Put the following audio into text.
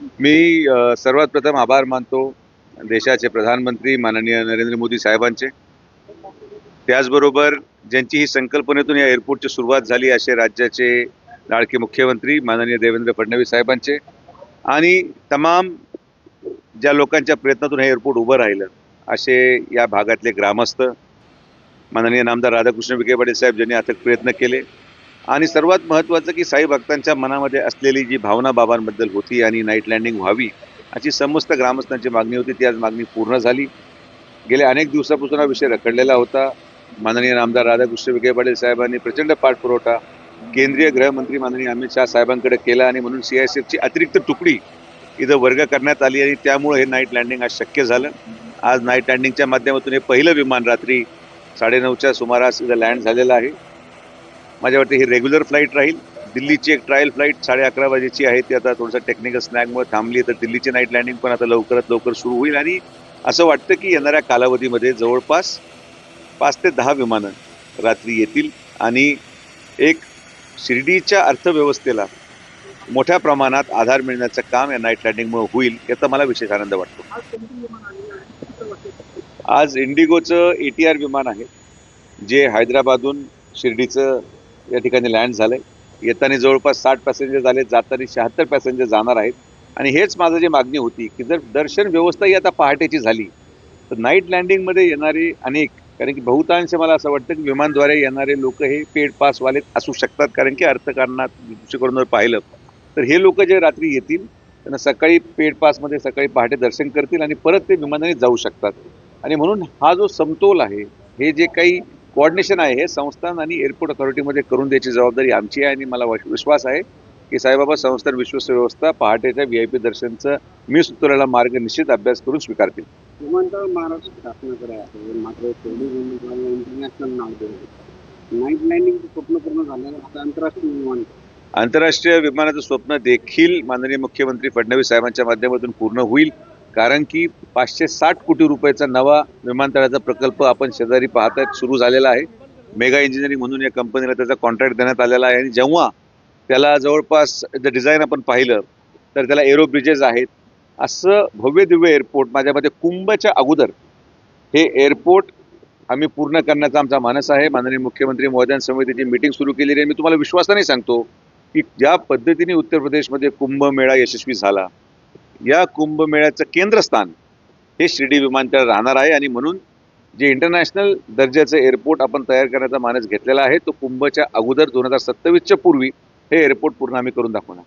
मी सर्वात प्रथम आभार मानतो देशाचे प्रधानमंत्री माननीय नरेंद्र मोदी साहेबांचे. त्याचबरोबर ज्यांची ही संकल्पनेतून या एअरपोर्टची सुरुवात झाली असे राज्याचे लाडके मुख्यमंत्री माननीय देवेंद्र फडणवीस साहेबांचे आणि तमाम ज्या लोकांच्या प्रयत्नातून हे एअरपोर्ट उभं राहिलं असे या भागातले ग्रामस्थ माननीय नामदार राधाकृष्ण विखे पाटील साहेब ज्यांनी अथक प्रयत्न केले. आणि सर्वात महत्त्वाचं की साई भक्तांच्या मनामध्ये असलेली जी भावना बाबांबद्दल होती आणि नाईट लँडिंग व्हावी अशी समस्त ग्रामस्थांची मागणी होती. ती आज मागणी पूर्ण झाली. गेल्या अनेक दिवसापासून हा विषय रखडलेला होता. माननीय आमदार राधाकृष्ण विखे पाटील साहेबांनी प्रचंड पाठपुरवठा केंद्रीय गृहमंत्री माननीय अमित शहा साहेबांकडे केला आणि म्हणून सी आय सी एफची अतिरिक्त तुकडी इथं वर्ग करण्यात आली आणि त्यामुळे हे नाईट लँडिंग आज शक्य झालं. आज नाईट लँडिंगच्या माध्यमातून हे पहिलं विमान रात्री साडेनऊच्या सुमारास इथं लँड झालेलं आहे. माझ्या वाटते ही रेग्युलर फ्लाईट राहील. दिल्लीची एक ट्रायल फ्लाईट साडे अकरा वाजेची आहे. ती आता थोडंसं टेक्निकल स्नॅगमुळे थांबली. तर दिल्लीची नाईट लँडिंग पण आता लवकरात लवकर सुरू होईल. आणि असं वाटतं की येणाऱ्या कालावधीमध्ये जवळपास पाच ते दहा विमानं रात्री येतील. आणि एक शिर्डीच्या अर्थव्यवस्थेला मोठ्या प्रमाणात आधार मिळण्याचं काम या नाईट लँडिंगमुळे होईल याचा मला विशेष आनंद वाटतो. आज इंडिगोचं ए टी आर विमान आहे जे हैदराबादहून शिर्डीचं या ठिकाणी लँड झालं आहे येताना जवळपास साठ पॅसेंजर झाले जाताना शहात्तर पॅसेंजर जाणार आहेत. आणि हेच माझं जी मागणी होती की जर दर्शन व्यवस्था ही आता पहाटेची झाली तर नाईट लँडिंगमध्ये येणारे अनेक कारण की बहुतांश मला असं वाटतं की विमानद्वारे येणारे लोक हे पेड पासवाले असू शकतात कारण की अर्थकारणात दृष्टिकोनावर पाहिलं. तर हे लोक जे रात्री येतील त्यांना सकाळी पेड पासमध्ये सकाळी पहाटे दर्शन करतील आणि परत ते विमानाने जाऊ शकतात. आणि म्हणून हा जो समतोल आहे हे जे काही कोऑर्डिनेशन आहे. हे संस्थान आणि एअरपोर्ट अथॉरिटीमध्ये करून द्यायची जबाबदारी आमची आहे आणि मला वश- विश्वास आहे की साईबाबा संस्थान विश्वस्त व्यवस्था पहाटेच्या व्ही आय पी दर्शनचं मी सुचवलेला मार्ग निश्चित अभ्यास करून स्वीकारतील. विमानतळ महाराष्ट्र शासनाकडे आहे. मात्र इंटरनॅशनल नाव दिलं नाईट लँडिंगचं स्वप्न पूर्ण झालं आता आंतरराष्ट्रीय विमानतळ आंतरराष्ट्रीय विमानाचं स्वप्न देखील माननीय मुख्यमंत्री फडणवीस साहेबांच्या माध्यमातून पूर्ण होईल. कारण की पाचशे साठ कोटी रुपयाचा नवा विमानतळाचा प्रकल्प आपण शेजारी पाहतात सुरू झालेला आहे. मेगा इंजिनिअरिंग म्हणून या कंपनीला त्याचा कॉन्ट्रॅक्ट देण्यात आलेला आहे. आणि जेव्हा त्याला जवळपास डिझाईन आपण पाहिलं तर त्याला एरो ब्रिजेस आहेत. असं भव्य दिव्य एअरपोर्ट माझ्या मते कुंभच्या अगोदर हे एअरपोर्ट आम्ही पूर्ण करण्याचा आमचा मानस आहे. माननीय मुख्यमंत्री महोदयांसमोर मीटिंग सुरू केलेली आहे. मी तुम्हाला विश्वासाने सांगतो की ज्या पद्धतीने उत्तर प्रदेशमध्ये कुंभमेळा यशस्वी झाला या कुंभमेळ्याचं केंद्रस्थान हे शिर्डी विमानतळ राहणार आहे आणि म्हणून जे इंटरनॅशनल दर्जाचं एअरपोर्ट आपण तयार करण्याचा मानस घेतलेला आहे तो कुंभच्या अगोदर दोन हजार सत्तावीसच्या पूर्वी हे एअरपोर्ट पूर्ण आम्ही करून दाखवणार.